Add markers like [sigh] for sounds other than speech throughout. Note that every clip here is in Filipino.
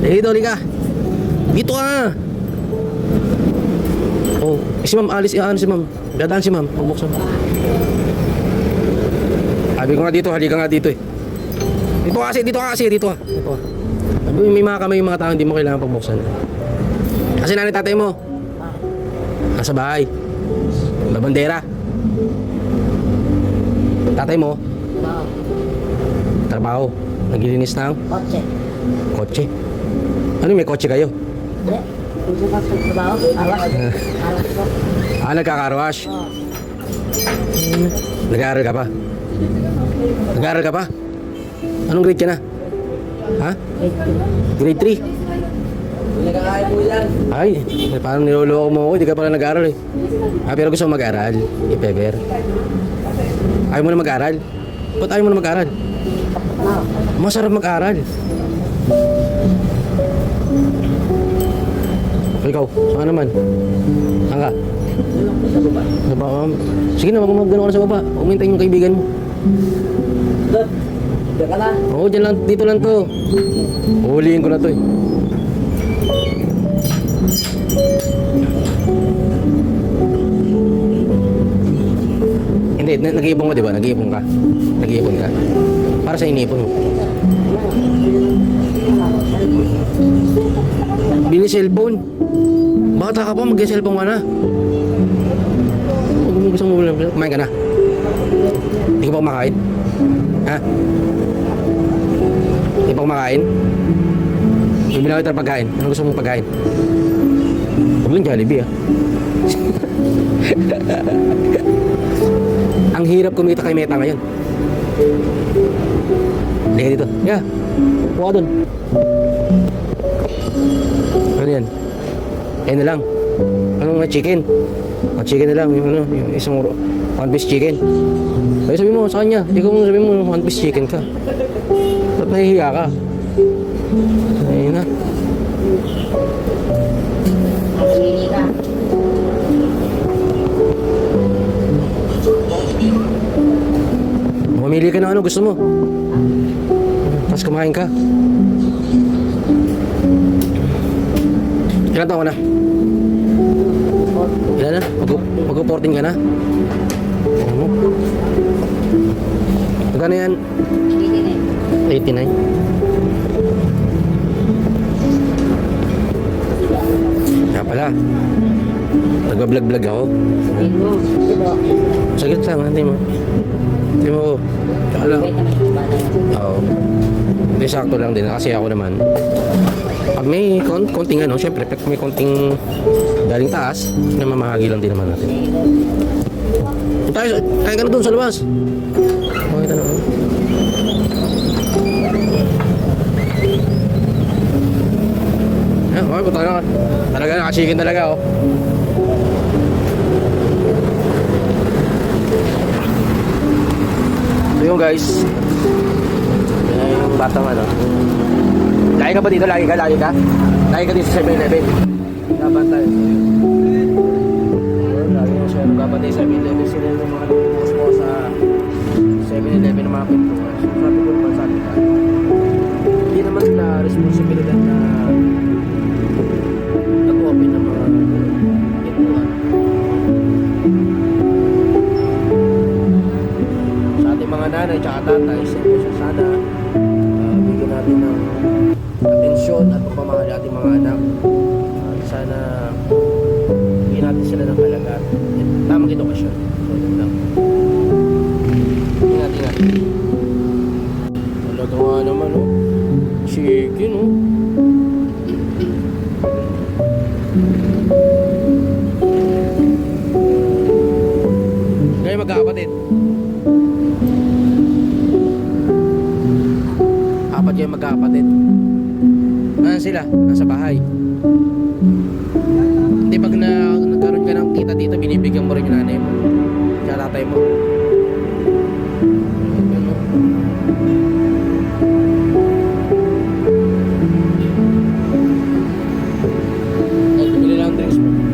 Dito, halika. Dito ka. Oh, si ma'am, alis, ano si ma'am. Dadaan si ma'am, pagbuksan. Sabi ko nga dito, halika nga dito eh. Dito ka kasi, dito ka kasi, dito ka. Dito ka. Sabi ko, may mga kamay yung mga tao, hindi mo kailangan pagbuksan. Kasi nanay tatay mo, nasa bahay. Babandera. Tatay mo, trabaho. Naglilinis ng Kotse. kotse. Ano may kotse kayo? Hindi. Gusto ka sa trabaho? Awas. Awas [laughs] ko. Ah, nagkakarwash. Oh. Nag-aaral ka pa? Nag-aaral ka pa? Anong grade ka na? Ha? Grade 3? Nagkakain mo yan. Ay, parang niloloko mo ako. Hindi ka pala nag-aaral eh. Ah, pero gusto mo mag-aaral? Ipever. Ayaw mo na mag-aaral? Ba't ayaw mo na mag-aaral? Oh. Masarap mag-aaral. Ikaw, saan naman? Saan ka? Sa baba. Sa baba. Sige na, magmamagano ka na sa baba. Umintayin yung kaibigan mo. Doon. Diyan ka na. Oo, dyan lang, dito lang to. Huhulihin ko na to eh. Hindi, na- nag-iipon ka di ba? Nag-iipon ka. Nag-iipon ka. Para sa inipon mo. Bili cellphone. Bata ka pa, mag-cellphone ka na. Huwag mo gusto mo kumain ka na. Hindi ka pa kumakain? Ha? Hindi pa kumakain? Bibili ako ng pagkain. Ano gusto mong pagkain? Huwag lang Jollibee ah. [laughs] Ang hirap kumita kay Meta ngayon. Halika dito. Yeah. Buka ka dun. Ano yan? Eh na lang. Anong nga chicken? O chicken na lang. Yung ano, yung isang one piece chicken. Ay sabi mo sa kanya, ikaw mo sabi mo one piece chicken ka. Ba't nahihiya ka? Ayun na. Mamili ka ng ano gusto mo. Kumain ka. Ilan taon ka na? Ilan na? Mag- Mag-14 ka na? Ano? Magkano yan? Pili na. 89. Kaya pala. Nagbablog-vlog ako. Saglit lang, hindi mo. Hindi mo yan. Oo. Hindi, sakto lang din. Kasi ako naman. Pag may kon konting ano, syempre, pag may konting galing taas, na mamahagi lang din naman natin. Tayo, tayo ka na doon sa labas. Makita na. Ah, okay, punta ka. Talaga, nakasikin talaga, oh. So yun guys. Batang ano. Lagi ka ba dito? Lagi ka? Lagi ka? Lagi ka dito sa 7-Eleven? Nabantay. Ayun, Lagi yung siya. Nabantay sa 7-Eleven sila yung mga nagpupost mo sa 7-Eleven ng mga pintuan. So sabi ko naman sabi ka. Hindi naman sila responsibilidad na nag-open ng mga pintuan. sa ating mga nanay at tatay, siyempre sa sana natin ng atensyon at pagmamahal ating mga anak. At sana bigyan natin sila ng halaga tamang edukasyon. So, yun lang. Ingat, ingat. Talaga nga naman, oh. Chicken, oh. Ngayon magkakapatid. Kayo magkakapatid. Nasaan sila? Nasa bahay. Hindi pag na, nagkaroon ka ng kita dito, binibigyan mo rin yung nanay mo. Tsaka tatay mo. Ano? Oh, bumili lang ang drinks mo.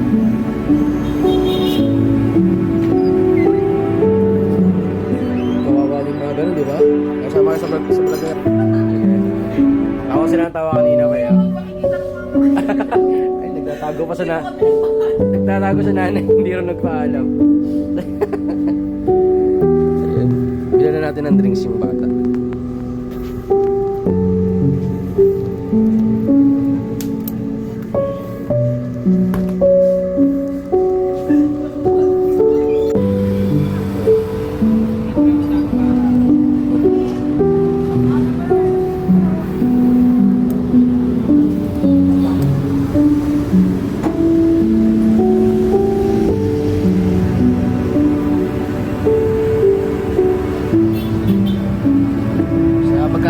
Tawa kanina kaya. [laughs] Ay, nagtatago pa sa na... Nagtatago sa nanay, [laughs] hindi rin nagpaalam. [laughs] Bilan na natin ng drinks yung bata.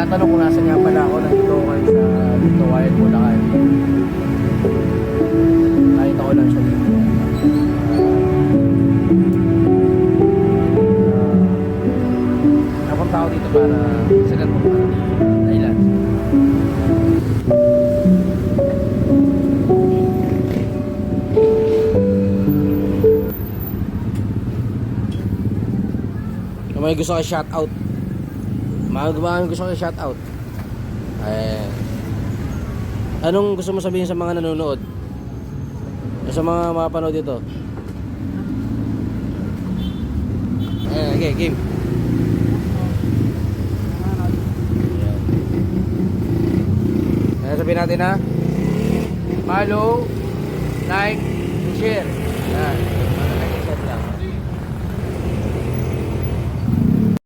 Sa pagkatanong kung nasa nga pala ako, nandito ngayon sa dito Wyatt Bulacan. Nakita ko lang siya dito. Ah, napunta ako dito para sa ganito para dahilan. Kung may gusto ka shout out mga gumawa gusto ko shout out. Eh, anong gusto mo sabihin sa mga nanonood? Sa mga mapanood dito? Eh, okay, game. Ano sabihin natin ha? Follow, like, share. Ayan.